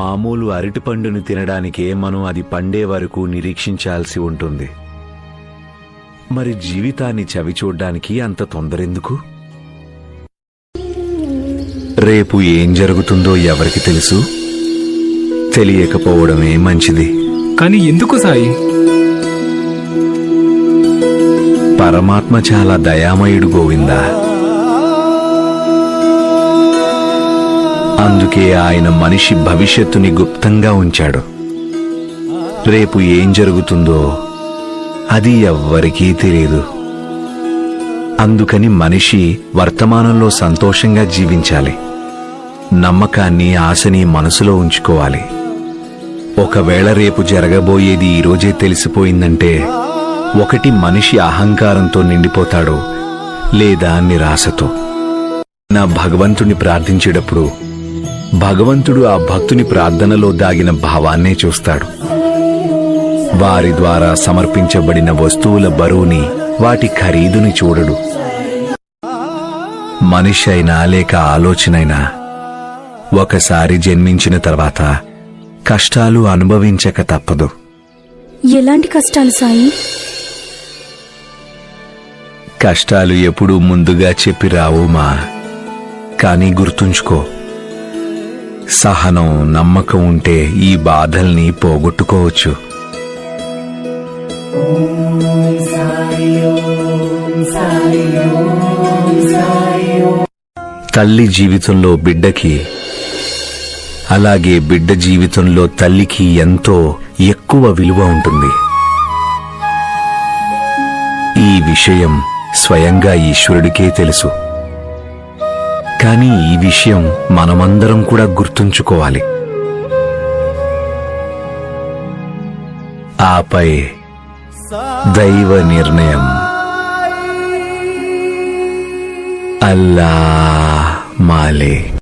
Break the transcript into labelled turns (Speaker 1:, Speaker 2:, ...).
Speaker 1: మామూలు అరటిపండును తినడానికే మనం అది పండే వరకు నిరీక్షించాల్సి ఉంటుంది. మరి జీవితాన్ని చవి చూడ్డానికి అంత తొందరెందుకు? రేపు ఏం జరుగుతుందో ఎవరికి తెలుసు? తెలియకపోవడమే మంచిది.
Speaker 2: కానీ ఎందుకు సాయి?
Speaker 1: పరమాత్మ చాలా దయామయుడు గోవిందా? అందుకే ఆయన మనిషి భవిష్యత్తుని గుప్తంగా ఉంచాడు. రేపు ఏం జరుగుతుందో అది ఎవ్వరికీ తెలియదు. అందుకని మనిషి వర్తమానంలో సంతోషంగా జీవించాలి. నమ్మకాన్ని ఆశని మనసులో ఉంచుకోవాలి. ఒకవేళ రేపు జరగబోయేది ఈరోజే తెలిసిపోయిందంటే ఒకటి మనిషి అహంకారంతో నిండిపోతాడు లేదా నిరాశతో. నా భగవంతుని ప్రార్థించేటప్పుడు భగవంతుడు ఆ భక్తుని ప్రార్థనలో దాగిన భావాన్నే చూస్తాడు. వారి ద్వారా సమర్పించబడిన వస్తువుల బరువుని వాటి ఖరీదుని చూడడు. మనిషి అయినా లేక ఆలోచనైనా ఒకసారి జన్మించిన తర్వాత కష్టాలు అనుభవించక తప్పదు.
Speaker 3: ఎలాంటి కష్టాలు సాయి?
Speaker 1: కష్టాలు ఎప్పుడూ ముందుగా చెప్పి రావు మా కానీ గుర్తుంచుకో సహనం నమ్మకం ఉంటే ఈ బాధల్ని పోగొట్టుకోవచ్చు. తల్లి జీవితంలో బిడ్డకి అలాగే బిడ్డ జీవితంలో తల్లికి ఎంతో ఎక్కువ విలువ ఉంటుంది. ఈ విషయం స్వయంగా ఈశ్వరుడికే తెలుసు. కానీ ఈ విషయం మనమందరం కూడా గుర్తుంచుకోవాలి. ఆపై దైవ నిర్ణయం. అల్లా మాలిక్.